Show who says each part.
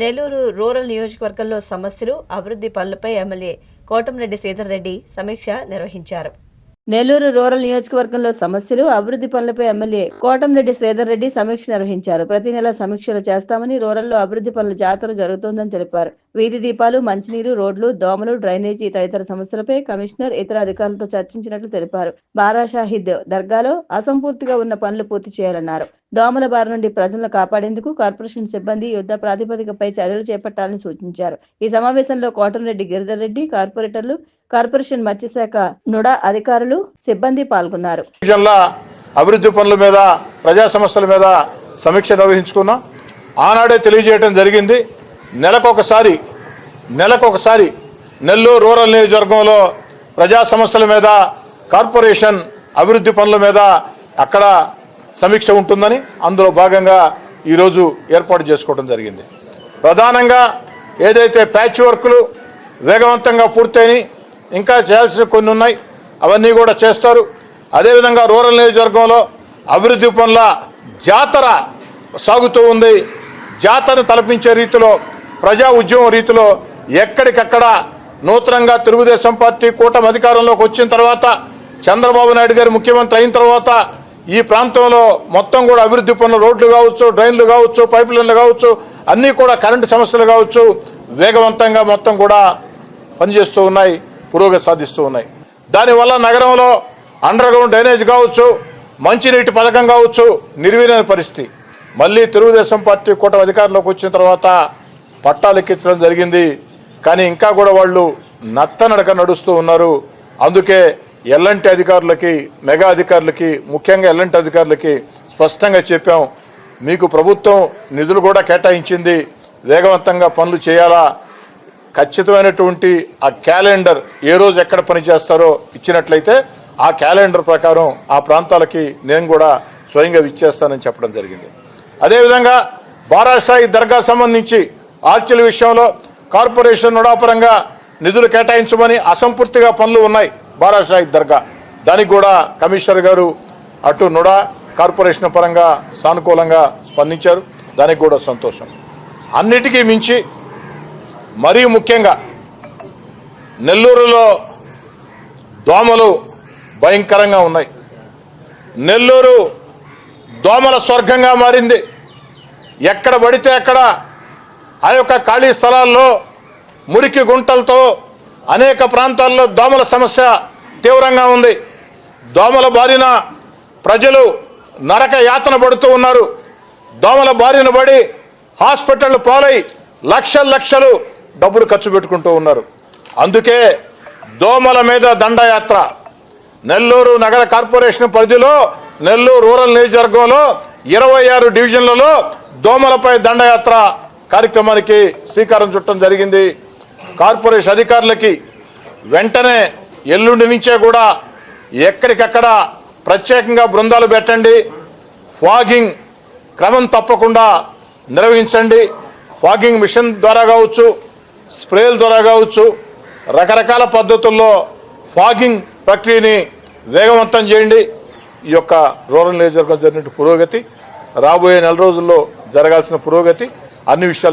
Speaker 1: Nellore rural నియోజకవర్గంలో సమస్యలు అభివృద్ధి పనులపై ఎమ్మెల్యే కోటంరెడ్డి శ్రీధర్ రెడ్డి సమీక్ష నిర్వహించారు. నెల్లూరు రూరల్ నియోజకవర్గంలో సమస్యలు అభివృద్ధి పనులపై ఎమ్మెల్యే కోటంరెడ్డి శ్రీధర్ రెడ్డి సమీక్ష నిర్వహించారు. ప్రతి నెల సమీక్షలు చేస్తామని రూరల్లో అభివృద్ధి పనుల జాతర జరుగుతోందని తెలిపారు. వీధి దీపాలు మంచినీరు రోడ్లు దోమలు డ్రైనేజీ తదితర సమస్యలపై కమిషనర్ ఇతర అధికారులతో చర్చించినట్లు తెలిపారు. బారా షాహిద్ దర్గాలో అసంపూర్తిగా ఉన్న పనులు పూర్తి చేయాలన్నారు. దోమల బారి నుండి ప్రజలను కాపాడేందుకు కార్పొరేషన్ సిబ్బంది యుద్ధ ప్రాతిపదికపై చర్యలు చేపట్టాలని సూచించారు. ఈ సమావేశంలో కోటంరెడ్డి గిరిధర్ రెడ్డి కార్పొరేటర్లు కార్పొరేషన్ మత్స్యశాఖ నుడా అధికారులు సిబ్బంది పాల్గొన్నారు.
Speaker 2: డివిజన్ల అభివృద్ధి పనుల మీద ప్రజా సమస్యల మీద సమీక్ష నిర్వహించుకున్నాం. ఆనాడే తెలియజేయడం జరిగింది. నెలకొకసారి నెలకొకసారి నెల్లూరు రూరల్ నియోజకవర్గంలో ప్రజా సమస్యల మీద కార్పొరేషన్ అభివృద్ధి పనుల మీద అక్కడ సమీక్ష ఉంటుందని అందులో భాగంగా ఈరోజు ఏర్పాటు చేసుకోవడం జరిగింది. ప్రధానంగా ఏదైతే ప్యాచ్ వర్క్లు వేగవంతంగా పూర్తయినాయి ఇంకా చేయాల్సిన కొన్ని ఉన్నాయి అవన్నీ కూడా చేస్తారు. అదేవిధంగా రూరల్ నియోజకవర్గంలో అభివృద్ధి పనుల జాతర సాగుతూ ఉంది. జాతరను తలపించే రీతిలో ప్రజా ఉద్యమం రీతిలో ఎక్కడికక్కడ నూతనంగా తెలుగుదేశం పార్టీ కూటమి అధికారంలోకి వచ్చిన తర్వాత చంద్రబాబు నాయుడు గారు ముఖ్యమంత్రి అయిన తర్వాత ఈ ప్రాంతంలో మొత్తం కూడా అభివృద్ధి పనులు రోడ్లు కావచ్చు డ్రైన్లు కావచ్చు పైప్ లైన్లు కావచ్చు అన్నీ కూడా కరెంటు సమస్యలు కావచ్చు వేగవంతంగా మొత్తం కూడా పనిచేస్తూ ఉన్నాయి పురోగతి సాధిస్తూ ఉన్నాయి. దానివల్ల నగరంలో అండర్ గ్రౌండ్ డ్రైనేజ్ కావచ్చు మంచినీటి పథకం కావచ్చు నిర్వీర్యమైన పరిస్థితి. మళ్ళీ తెలుగుదేశం పార్టీ కూటమి అధికారంలోకి వచ్చిన తర్వాత పట్టాలు ఎక్కించడం జరిగింది. కానీ ఇంకా కూడా వాళ్ళు నత్తనడక నడుస్తూ ఉన్నారు. అందుకే ఎల్లంటి అధికారులకి మెగా అధికారులకి ముఖ్యంగా ఎల్లంటి అధికారులకి స్పష్టంగా చెప్పాం. మీకు ప్రభుత్వం నిధులు కూడా కేటాయించింది. వేగవంతంగా పనులు చేయాలా? ఖచ్చితమైనటువంటి ఆ క్యాలెండర్ ఏ రోజు ఎక్కడ పనిచేస్తారో ఇచ్చినట్లయితే ఆ క్యాలెండర్ ప్రకారం ఆ ప్రాంతాలకి నేను కూడా స్వయంగా ఇచ్చేస్తానని చెప్పడం జరిగింది. అదేవిధంగా బారాసాయి దర్గా సంబంధించి ఆర్చీల విషయంలో కార్పొరేషన్ నడాపరంగా నిధులు కేటాయించమని అసంపూర్తిగా పనులు ఉన్నాయి. బారాసాయి దర్గా. దానికి కూడా కమిషనర్ గారు అటు నుడా కార్పొరేషన్ పరంగా సానుకూలంగా స్పందించారు. దానికి కూడా సంతోషం. అన్నిటికీ మించి మరీ ముఖ్యంగా నెల్లూరులో దోమలు భయంకరంగా ఉన్నాయి. నెల్లూరు దోమల స్వర్గంగా మారింది. ఎక్కడ పడితే అక్కడ ఆ యొక్క ఖాళీ స్థలాల్లో మురికి గుంటలతో అనేక ప్రాంతాల్లో దోమల సమస్య తీవ్రంగా ఉంది. దోమల బారిన ప్రజలు నరక యాతన పడుతూ ఉన్నారు. దోమల బారిన పడి హాస్పిటల్ పాలై లక్షల లక్షలు డబ్బులు ఖర్చు పెట్టుకుంటూ ఉన్నారు. అందుకే దోమల మీద దండయాత్ర. నెల్లూరు నగర కార్పొరేషన్ పరిధిలో నెల్లూరు రూరల్ నియోజకవర్గంలో ఇరవై ఆరు డివిజన్లలో దోమలపై దండయాత్ర కార్యక్రమానికి శ్రీకారం చుట్టడం జరిగింది. కార్పొరేషన్ అధికారులకి వెంటనే ఎల్లుండి నుంచే కూడా ఎక్కడికక్కడ ప్రత్యేకంగా బృందాలు పెట్టండి. ఫాగింగ్ క్రమం తప్పకుండా నిర్వహించండి. ఫాగింగ్ మిషన్ ద్వారా కావచ్చు స్ప్రేల ద్వారా కావచ్చు రకరకాల పద్ధతుల్లో ఫాగింగ్ ప్రక్రియని వేగవంతం చేయండి. ఈ యొక్క రూరల్ నియోజకవర్గం జరిగిన పురోగతి రాబోయే నెల రోజుల్లో జరగాల్సిన పురోగతి అన్ని విషయాలు